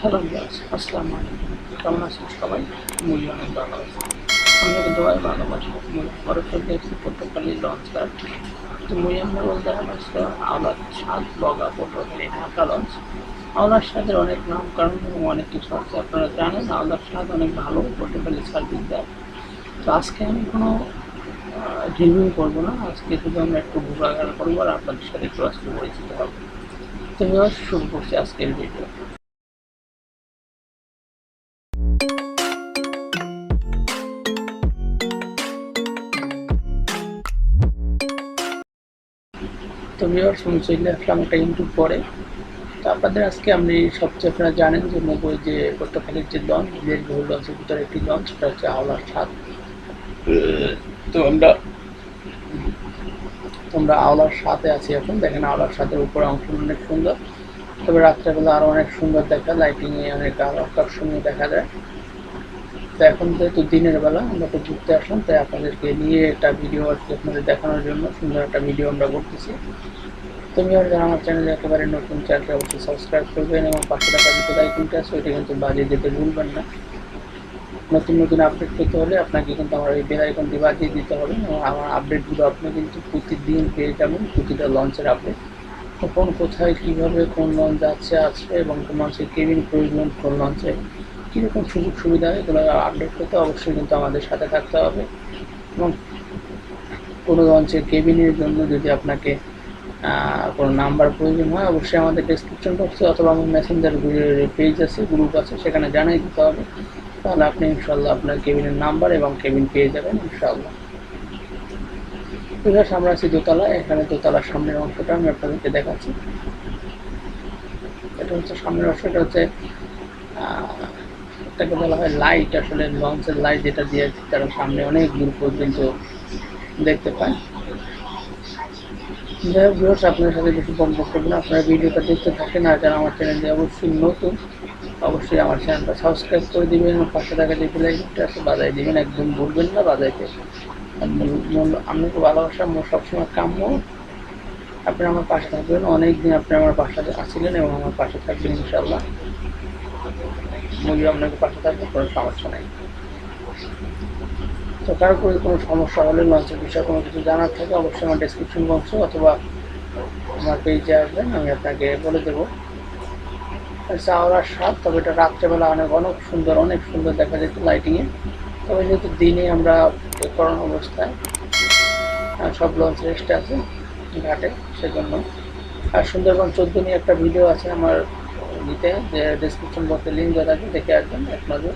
Hello আসসালামু আলাইকুম। কেমন আছেন সবাই? মুই অনেক ভালো আছি আপনাকে দোয়াই ভালোবাসি করে দেখছি পর্তুগালি লঞ্চ কার্ড তো মুই বলতে আসলে আওলাদ সাত বগা পর্তুগালি ঢাকা লঞ্চ আওলার স্বাদের অনেক নাম কারণ অনেক কিছু আছে, আপনারা জানেন আওলার স্বাদ অনেক ভালো পর্তুগালি সার্ভিস দেয় তো আজকে আমি কোনো রিভিউ করব না, আজকে শুধু আমরা একটু ঘোরাঘাড়া করব আর আপনাদের সাথে একটু আজকে পরিচিত হব। তো শুরু করছি আজকের ভিডিও আমি চলে আসলাম একটা ইউটিউব পরে। তো আপনাদের আজকে আপনি সবচেয়ে আপনারা জানেন যে নব্বই যে পর্তুগালের যে লঞ্চ দীর্ঘ লঞ্চের ভিতরে একটি লঞ্চ সেটা হচ্ছে আওলার ছাদ তো আমরা তোমরা আওলার সাথে আছি এখন। দেখেন আওলার সাথে উপরে অংশ অনেক সুন্দর। তবে রাত্রেবেলা আরও অনেক সুন্দর দেখা লাইটিং এ অনেক আরও আকর্ষণীয় দেখা যায়। তো এখন যেহেতু দিনের বেলা আমরা একটু ঘুরতে আসলাম, তাই আপনাদেরকে নিয়ে একটা ভিডিও আর কি আপনাদের দেখানোর জন্য সুন্দর একটা ভিডিও আমরা করতেছি। তুমি আর যারা আমার চ্যানেলে একেবারে নতুন চ্যানেলটা অবশ্যই সাবস্ক্রাইব করবেন এবং পাশে টাকা দিতে আইকনটা আছে, ওইটা কিন্তু বাজিয়ে দিতে ভুলবেন না। নতুন নতুন আপডেট পেতে হলে আপনাকে কিন্তু আমার এই বেল আইকনটি বাজিয়ে দিতে হবে এবং আমার আপডেটগুলো আপনি কিন্তু প্রতিদিন পেয়ে যাবেন, প্রতিটা লঞ্চের আপডেট কখন কোথায়, কীভাবে কোন লঞ্চ যাচ্ছে আছে এবং কোন লঞ্চের কেবিন প্রয়োজন কোন লঞ্চে কীরকম সুযোগ সুবিধা এগুলো আপডেট করতে অবশ্যই কিন্তু আমাদের সাথে থাকতে হবে। এবং কোনো লঞ্চের কেবিনের জন্য যদি আপনাকে কোনো নাম্বার প্রয়োজন হয়, অবশ্যই আমাদের ডিসক্রিপশন বক্সে অথবা আমার মেসেঞ্জার পেজ আছে গ্রুপ আছে, সেখানে জানাই দিতে হবে। তাহলে আপনি ইনশাল্লাহ আপনার কেবিনের নাম্বার এবং কেবিন পেয়ে যাবেন ইনশাল্লাহ বিকাশ আমরা আছি দোতলা এখানে দোতলার সামনের অংশটা আমি আপনাদেরকে দেখাচ্ছি। এটা হচ্ছে সামনের অংশটা হচ্ছে এটাকে বলা হয় লাইট আসলে লঞ্চের লাইট যেটা দিয়ে তারা সামনে অনেক দূর পর্যন্ত দেখতে পায়। যাই হোক ভিউয়ার্স আপনার সাথে বেশি বকবক করব না। আপনারা ভিডিওটা দেখতে থাকেন আর যারা আমার চ্যানেলে অবশ্যই নতুন, অবশ্যই আমার চ্যানেলটা সাবস্ক্রাইব করে দিবেন পাশে থাকা যে বেলাইকনটা আছে বাজাই দিবেন। একদম ভুলবেন না বাজাইতে। আপনাকে ভালোবাসা আমার সবসময় কাম্য। আপনি আমার পাশে থাকবেন। অনেক দিন আপনি আমার পাশে আসছিলেন এবং আমার পাশে থাকবেন ইনশাল্লাহ মুজিব আপনাকে পাশে থাকবে কোনো সমস্যা নেই। তো তারপরে কোনো সমস্যা হলে লঞ্চের বিষয়ে কোনো কিছু জানার থাকে, অবশ্যই আমার ডিসক্রিপশন বক্স অথবা আমার পেজে আসবেন, আমি আপনাকে বলে দেবো। চাওয়ার স্বাদ তবে এটা রাত্রেবেলা অনেক অনেক সুন্দর অনেক সুন্দর দেখা যেত লাইটিংয়ে তবে যেহেতু দিনে আমরা করোনা অবস্থায় সব লঞ্চ রেস্টে আছে ঘাটে, সেজন্য। আর সুন্দরবন চোদ্দ নিয়ে একটা ভিডিও আছে আমার নিতে ডিসক্রিপশন বক্সে লিঙ্ক দেওয়া থাকে দেখে আসবেন, এক নজর।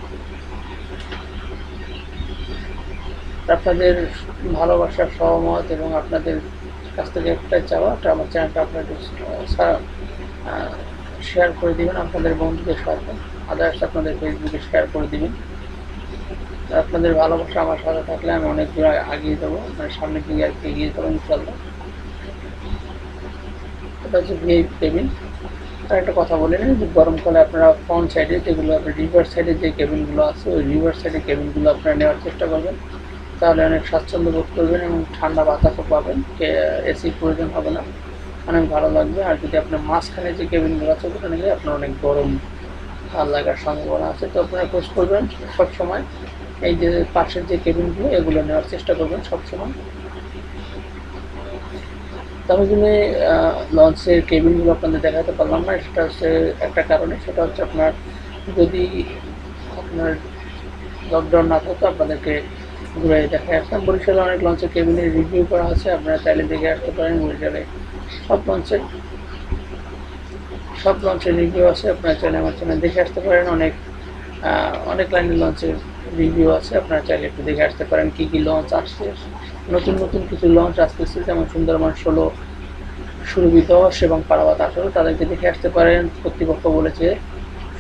আপনাদের ভালোবাসার সহমত এবং আপনাদের কাছ থেকে একটাই চাওয়া আমার চ্যানেলটা আপনাদের শেয়ার করে দিবেন, আপনাদের বন্ধুদের সাথে। আদার্স আপনাদের ফেসবুকে শেয়ার করে দিবেন। আপনাদের ভালোবাসা আমার সাথে থাকলে আমি অনেক দূর এগিয়ে যাব মানে সামনের দিকে এগিয়ে যাব ইনশাল্লাহ এটা হচ্ছে ভিআইপি কেবিন আর একটা কথা বলে নিন যে গরমকালে আপনারা ফ্রন্ট সাইডে যেগুলো, আপনার রিভার সাইডে যে কেবিনগুলো আছে, ওই রিভার সাইডে কেবিনগুলো আপনারা নেওয়ার চেষ্টা করবেন। তাহলে অনেক স্বাচ্ছন্দ্য বোধ করবেন এবং ঠান্ডা বাতাসও পাবেন এসি প্রয়োজন হবে না। অনেক ভালো লাগবে। আর যদি আপনার মাঝখানে যে কেবিনগুলো আছে, ওখানে গেলে আপনার অনেক গরম ভালো লাগার সম্ভাবনা আছে। তো আপনারা খোঁজ করবেন সবসময়। এই যে পাশের যে কেবিনগুলো এগুলো নেওয়ার চেষ্টা করবেন সবসময়। তবে যদি লঞ্চের কেবিনগুলো আপনাদের দেখাতে পারলাম না। সেটা হচ্ছে একটা কারণে, সেটা হচ্ছে আপনার যদি আপনার লকডাউন না থাকতো, আপনাদেরকে ঘুরে দেখে আসতাম। বরিশালে অনেক লঞ্চের কেবিনের রিভিউ করা আছে, আপনারা চাইলে দেখে আসতে পারেন। বরিশালে সব লঞ্চের সব লঞ্চের রিভিউ আছে, আপনারা চাইলে আমার চ্যানেল দেখে আসতে পারেন। অনেক অনেক লাইনের লঞ্চের রিভিউ আছে, আপনারা চাইলে একটু দেখে আসতে পারেন কী কী লঞ্চ আসছে। নতুন নতুন কিছু লঞ্চ আসতেছে, যেমন সুন্দরবন ষোলো সুরভি দশ এবং পারাবাদ আঠারো তাদেরকে দেখে আসতে পারেন। কর্তৃপক্ষ বলেছে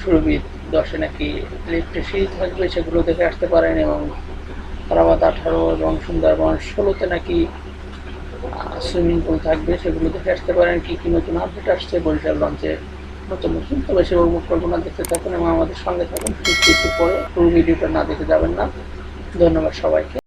সুরভি দশে নাকি ইলেকট্রিসিটি থাকবে, সেগুলো দেখে আসতে পারেন। এবং পারাবাদ আঠারো এবং সুন্দরবন ষোলোতে নাকি সুইমিং পুল থাকবে, সেগুলো দেখে আসতে পারেন। কী কী নতুন আপডেট আসছে? বরিশাল লঞ্চে নতুন নতুন। তবে সে উপভোগ করব না দেখতে থাকুন এবং আমাদের সঙ্গে থাকুন। কিছু পরে পুরো ভিডিওটা না দেখে যাবেন না। ধন্যবাদ সবাইকে।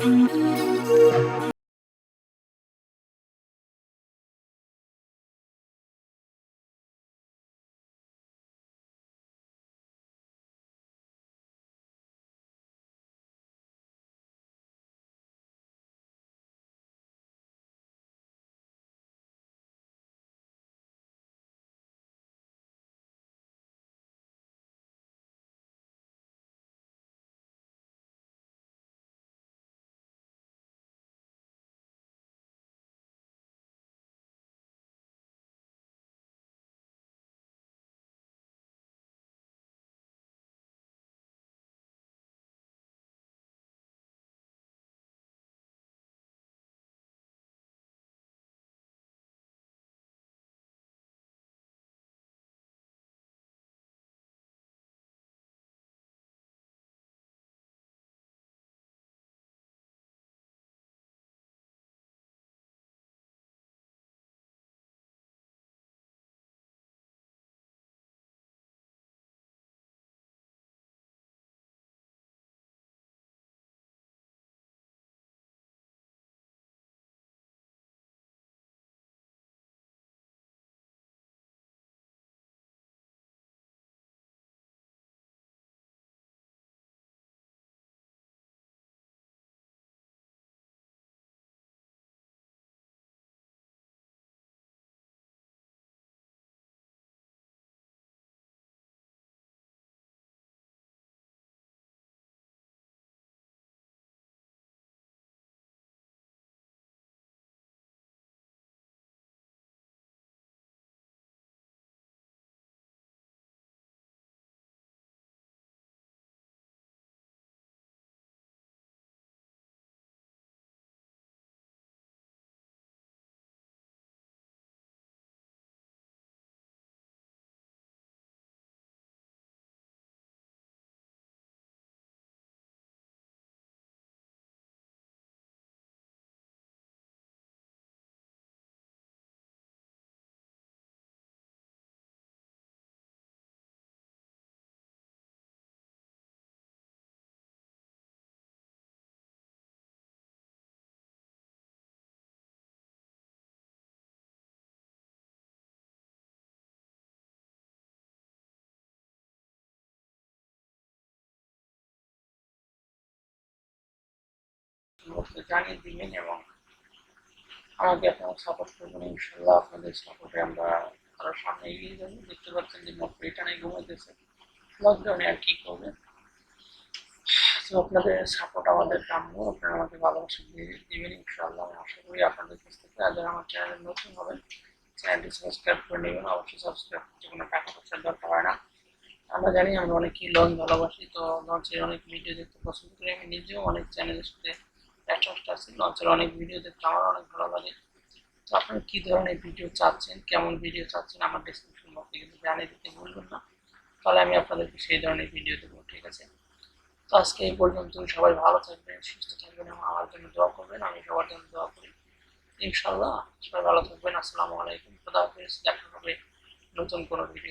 Thank you. অবশ্যই জানিয়ে দিবেন এবং আমাকে আপনারা সাপোর্ট করবেন ইনশাল্লাহ আপনাদের সাপোর্টে আমরা আরও সামনে এগিয়ে যাব। দেখতে পাচ্ছেন যে মত এখানে ঘুমাইতেছে। লকডাউনে আর কি করবে? তো আপনাদের সাপোর্ট আমাদের কাম্য। আপনারা আমাকে ভালোবাসা দিয়ে দিবেন ইনশাল্লাহ আমি আশা করি আপনাদের কাছ থেকে আর যারা আমার চ্যানেলে নতুন হবেন চ্যানেলটি সাবস্ক্রাইব করে নেবেন। অবশ্যই সাবস্ক্রাইব করতে কোনো টাকা পয়সার দরকার হয় না। আমরা জানি আমরা অনেকেই লঞ্চ ভালোবাসি, তো লঞ্চের অনেক ভিডিও দেখতে পছন্দ করি। আমি নিজেও অনেক চ্যানেলের সাথে অনেক ভিডিও দেখতে আমার অনেক ভালো লাগে। তো আপনারা কী ধরনের ভিডিও চাচ্ছেন, কেমন ভিডিও চাচ্ছেন, আমার ডিসক্রিপশন বক্সে কিন্তু জানিয়ে দিতে ভুলবেন না। তাহলে আমি আপনাদেরকে সেই ধরনের ভিডিও দেবো, ঠিক আছে? তো আজকে এই পর্যন্ত সবাই ভালো থাকবেন, সুস্থ থাকবেন এবং আমার জন্য দোয়া করবেন, আমি সবার জন্য দোয়া করি। ইনশাল্লাহ সবাই ভালো থাকবেন, আসসালামু আলাইকুম, খোদা হাফিজ, দেখা হবে নতুন কোনো ভিডিও